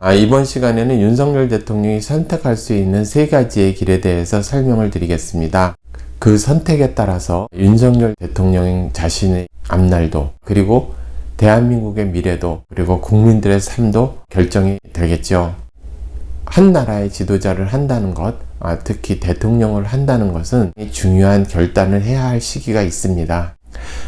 아, 이번 시간에는 윤석열 대통령이 선택할 수 있는 세 가지의 길에 대해서 설명을 드리겠습니다. 그 선택에 따라서 윤석열 대통령 자신의 앞날도 그리고 대한민국의 미래도 그리고 국민들의 삶도 결정이 되겠죠. 한 나라의 지도자를 한다는 것, 아, 특히 대통령을 한다는 것은 중요한 결단을 해야 할 시기가 있습니다.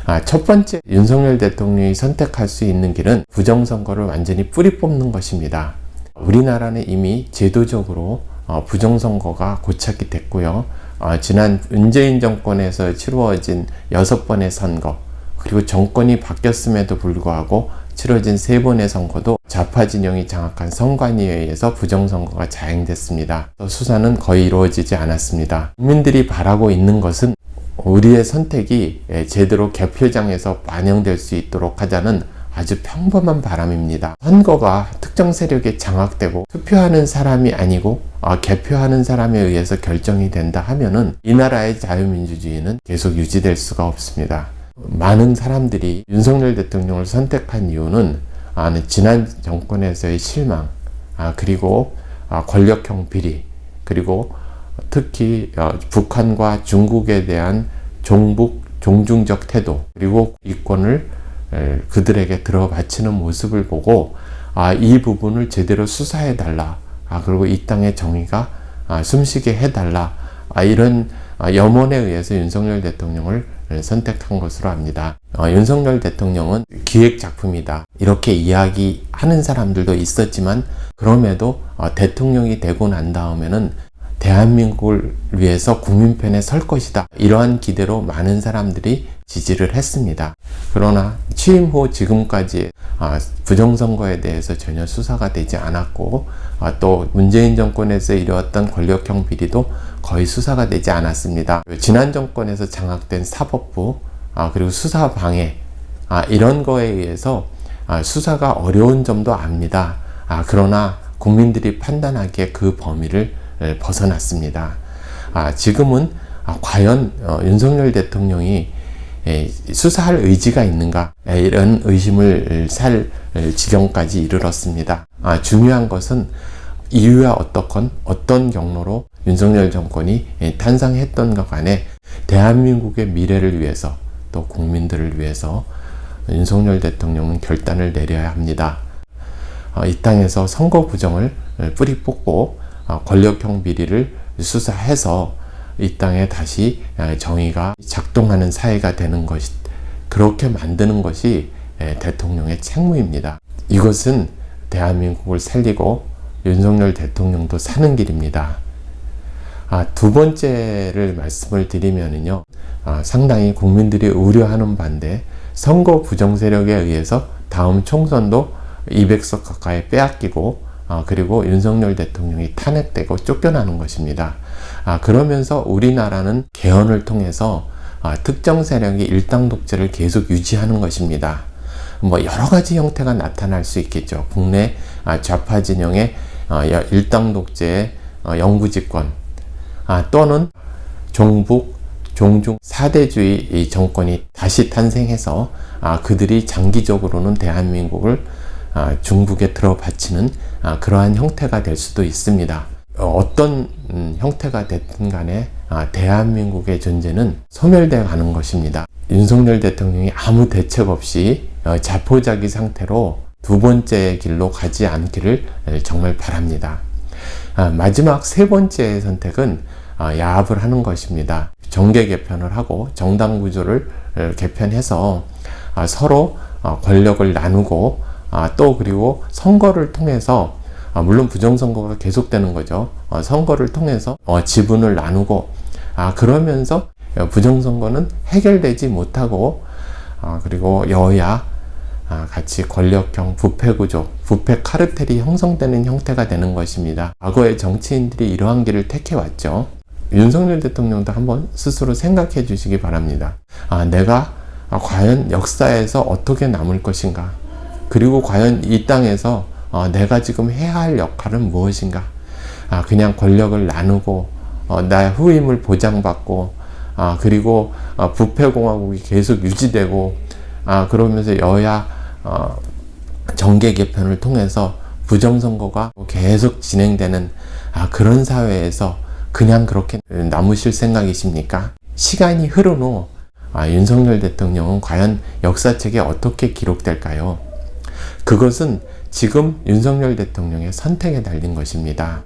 아, 첫 번째 윤석열 대통령이 선택할 수 있는 길은 부정선거를 완전히 뿌리 뽑는 것입니다. 우리나라는 이미 제도적으로 어, 부정선거가 고착이 됐고요. 어, 지난 문재인 정권에서 치루어진 여섯 번의 선거, 그리고 정권이 바뀌었음에도 불구하고 치러진 세 번의 선거도 좌파 진영이 장악한 선관위에 의해서 부정선거가 자행됐습니다. 수사는 거의 이루어지지 않았습니다. 국민들이 바라고 있는 것은 우리의 선택이 예, 제대로 개표장에서 반영될 수 있도록 하자는 아주 평범한 바람입니다. 선거가 특정 세력에 장악되고 투표하는 사람이 아니고 아, 개표하는 사람에 의해서 결정이 된다 하면은 이 나라의 자유민주주의는 계속 유지될 수가 없습니다. 많은 사람들이 윤석열 대통령을 선택한 이유는 아, 지난 정권에서의 실망, 아, 그리고 아, 권력형 비리, 그리고 특히 어, 북한과 중국에 대한 종북 종중적 태도 그리고 이권을 에, 그들에게 들어바치는 모습을 보고 아, 이 부분을 제대로 수사해 달라. 아, 그리고 이 땅의 정의가 아, 숨쉬게 해 달라. 아, 이런 아, 염원에 의해서 윤석열 대통령을 선택한 것으로 압니다. 어, 윤석열 대통령은 기획 작품이다. 이렇게 이야기하는 사람들도 있었지만 그럼에도 어, 대통령이 되고 난 다음에는 대한민국을 위해서 국민 편에 설 것이다. 이러한 기대로 많은 사람들이 지지를 했습니다. 그러나 취임 후 지금까지 아, 부정선거에 대해서 전혀 수사가 되지 않았고 아, 또 문재인 정권에서 이루었던 권력형 비리도 거의 수사가 되지 않았습니다. 지난 정권에서 장악된 사법부 아, 그리고 수사 방해 이런 거에 의해서 수사가 어려운 점도 압니다. 그러나 국민들이 판단하기에 그 범위를 벗어났습니다. 지금은 과연 어, 윤석열 대통령이 수사할 의지가 있는가 이런 의심을 살 지경까지 이르렀습니다. 아, 중요한 것은 이유야 어떻건 어떤 경로로 윤석열 정권이 탄생했던가 간에 대한민국의 미래를 위해서 또 국민들을 위해서 윤석열 대통령은 결단을 내려야 합니다. 어, 이 땅에서 선거 부정을 뿌리 뽑고 어, 권력형 비리를 수사해서 이 땅에 다시 정의가 작동하는 사회가 되는 것이 그렇게 만드는 것이 대통령의 책무입니다. 이것은 대한민국을 살리고 윤석열 대통령도 사는 길입니다. 아, 두 번째를 말씀을 드리면요. 아, 상당히 국민들이 우려하는 반대 선거 부정 세력에 의해서 다음 총선도 200석 가까이 빼앗기고 아, 그리고 윤석열 대통령이 탄핵되고 쫓겨나는 것입니다. 아, 그러면서 우리나라는 개헌을 통해서 아, 특정 세력이 일당 독재를 계속 유지하는 것입니다. 뭐 여러 가지 형태가 나타날 수 있겠죠. 국내 아, 좌파 진영의 아, 일당 독재의 어, 영구 집권 아, 또는 종북 종중 사대주의 정권이 다시 탄생해서 아, 그들이 장기적으로는 대한민국을 아, 중국에 들어바치는 아, 그러한 형태가 될 수도 있습니다. 어, 어떤 음, 형태가 됐든 간에 아, 대한민국의 존재는 소멸되어 가는 것입니다. 윤석열 대통령이 아무 대책 없이 어, 자포자기 상태로 두 번째 길로 가지 않기를 정말 바랍니다. 마지막 세 번째 선택은 야합을 하는 것입니다. 정계 개편을 하고 정당 구조를 개편해서 서로 권력을 나누고 아, 또 그리고 선거를 통해서 아, 물론 부정선거가 계속되는 거죠. 어, 선거를 통해서 어, 지분을 나누고 아, 그러면서 부정선거는 해결되지 못하고 아, 그리고 여야 아, 같이 권력형 부패구조, 부패 카르텔이 형성되는 형태가 되는 것입니다. 과거의 정치인들이 이러한 길을 택해왔죠. 윤석열 대통령도 한번 스스로 생각해 주시기 바랍니다. 아, 내가 아, 과연 역사에서 어떻게 남을 것인가? 그리고 과연 이 땅에서 어, 내가 지금 해야 할 역할은 무엇인가? 아, 그냥 권력을 나누고 어, 나의 후임을 보장받고 아, 그리고 어, 부패공화국이 계속 유지되고 아, 그러면서 여야 어, 정계 개편을 통해서 부정선거가 계속 진행되는 아, 그런 사회에서 그냥 그렇게 남으실 생각이십니까? 시간이 흐른 후 아, 윤석열 대통령은 과연 역사책에 어떻게 기록될까요? 그것은 지금 윤석열 대통령의 선택에 달린 것입니다.